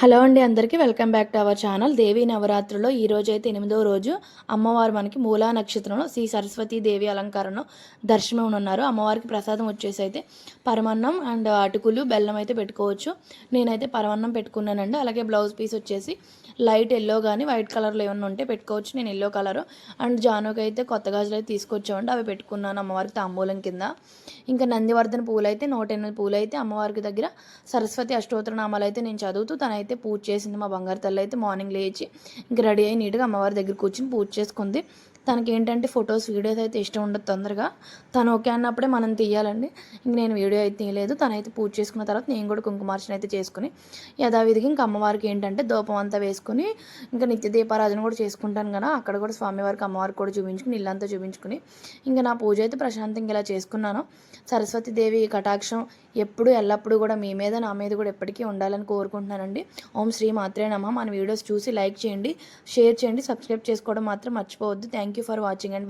Hello అండి అందరికీ welcome back to our channel. Devi నవరాత్రిలో ఈ రోజైతే అయితే ఎనిమిదో రోజు అమ్మవారు మనకి మూలా నక్షత్రంలో శ్రీ సరస్వతి దేవి అలంకారంలో దర్శనం ఉన్నారు. అమ్మవారికి ప్రసాదం వచ్చేసి అయితే పరమన్నం అండ్ అటుకులు బెల్లం అయితే పెట్టుకోవచ్చు. నేనైతే పరమన్నం పెట్టుకున్నానండి. అలాగే బ్లౌజ్ పీస్ వచ్చేసి లైట్ ఎల్లో కానీ వైట్ కలర్లో ఏమన్నా ఉంటే పెట్టుకోవచ్చు. నేను ఎల్లో కలర్ అండ్ జానుకి అయితే కొత్త గాజులు అయితే తీసుకొచ్చామండి. అవి పెట్టుకున్నాను అమ్మవారికి తాంబూలం కింద. ఇంకా నందివర్ధన పూలు అయితే నూట ఎనిమిది పూలు అయితే అమ్మవారికి దగ్గర సరస్వతి అష్టోత్తర నామాలు అయితే నేను చదువుతూ తనైతే అయితే పూజ చేసింది మా బంగారు తల్లి అయితే మార్నింగ్ లేచి ఇంక రెడీ అయ్యి నీట్గా అమ్మవారి దగ్గర కూర్చుని పూజ చేసుకుంది. తనకి ఏంటంటే ఫొటోస్ వీడియోస్ అయితే ఇష్టం ఉండదు తొందరగా. తను ఓకే అన్నప్పుడే మనం తీయాలండి. ఇంక నేను వీడియో అయితే తీయలేదు. తనైతే పూజ చేసుకున్న తర్వాత నేను కూడా కుంకుమార్చన అయితే చేసుకుని యథావిధిగా ఇంకా అమ్మవారికి ఏంటంటే దూపం అంతా వేసుకుని ఇంకా నిత్య దీపారాధన కూడా చేసుకుంటాను కదా. అక్కడ కూడా స్వామివారికి అమ్మవారికి కూడా చూపించుకుని ఇల్లంతా చూపించుకుని ఇంకా నా పూజ అయితే ప్రశాంతంగా ఇలా చేసుకున్నాను. సరస్వతి దేవి కటాక్షం ఎప్పుడు ఎల్లప్పుడూ కూడా మీ మీద నా మీద కూడా ఎప్పటికీ ఉండాలని కోరుకుంటున్నానండి. ఓం శ్రీ మాత్రే నమ. మన వీడియోస్ చూసి లైక్ చేయండి షేర్ చేయండి సబ్స్క్రైబ్ చేసుకోవడం మాత్రం మర్చిపోవద్దు. Thank you for watching and bye